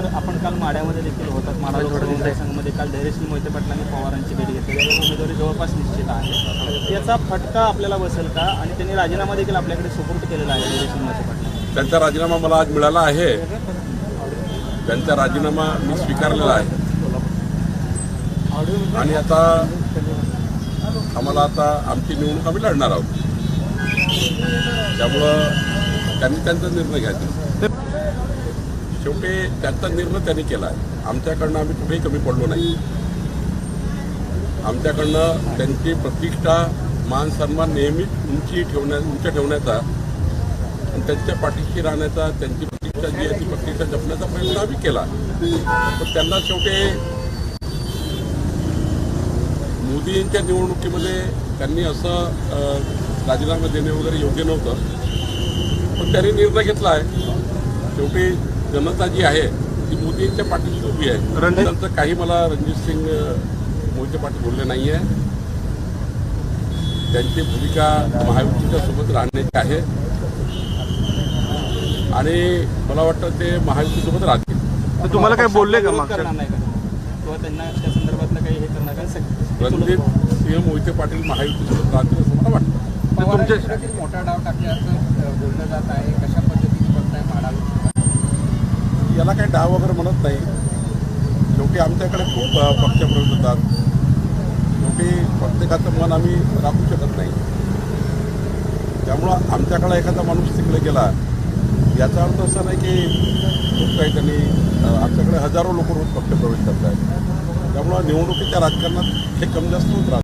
तर आपण काल माड्यामध्ये देखील होतात माडा मतदारसंघामध्ये काल धैर्यशील मोहिते पाटलांनी पवारांची भेट घेतली. त्याच्यावर उमेदवारी जवळपास निश्चित आहे. याचा फटका आपल्याला बसेल का? आणि त्यांनी राजीनामा देखील आपल्याकडे सुपूर्द केलेला आहे धैर्यशील मोहिते पाटलांनी. त्यांचा राजीनामा मला आज मिळाला आहे. त्यांचा राजीनामा मी स्वीकारलेला आहे. आणि आता आम्हाला आता आमची निवडणूक आम्ही लढणार आहोत. त्यामुळं त्यांनी त्यांचा निर्णय घ्यायचा. शेवटी त्यांचा निर्णय त्यांनी केला आहे. आमच्याकडनं आम्ही कुठेही कमी पडलो नाही. आमच्याकडनं त्यांची प्रतिष्ठा मान सन्मान नेहमीच उंची ठेवण्या उंच ठेवण्याचा आणि त्यांच्या पाठीशी राहण्याचा त्यांची प्रतिष्ठा जी आहे ती प्रतिष्ठा जपण्याचा प्रयत्न आम्ही केला. तर त्यांना शेवटी मोदींच्या निवडणुकीमध्ये त्यांनी असं राजीनामा देणे वगैरे योग्य नव्हतं. पण त्यांनी निर्णय घेतला आहे. शेवटी जनता जी आहे ती मोदींच्या पाठीशी उभी आहे. रणजित- त्यांचं काही मला रणजित सिंग मोहिते पाटील बोलले नाही आहे त्यांची भूमिका महायुतीच्या सोबत राहण्याची आहे. आणि मला वाटतं ते महायुतीसोबत राहतील. तर तुम्हाला काय बोलले का विरोध मागच्या? करणार नाही का? किंवा त्यांना त्या संदर्भातलं काही हे करणार का? रणजित सिंह मोहिते पाटील महायुतीसोबत राहतील असं मला वाटतं. मोठा डाव टाकल्याचं बोललं जात आहे. कशा पद्धतीने त्यांना काही डाव वगैरे म्हणत नाही. शेवटी आमच्याकडे खूप पक्ष पक्षप्रवेश होतात. शेवटी प्रत्येकाचं मन आम्ही राखू शकत नाही. त्यामुळं आमच्याकडे एखादा माणूस तिकडे गेला याचा अर्थ असा नाही की खूप काही त्यांनी आमच्याकडे हजारो लोक रोज पक्षप्रवेश करत आहेत त्यामुळं निवडणुकीच्या राजकारणात हे कमी जास्त होत राहतं.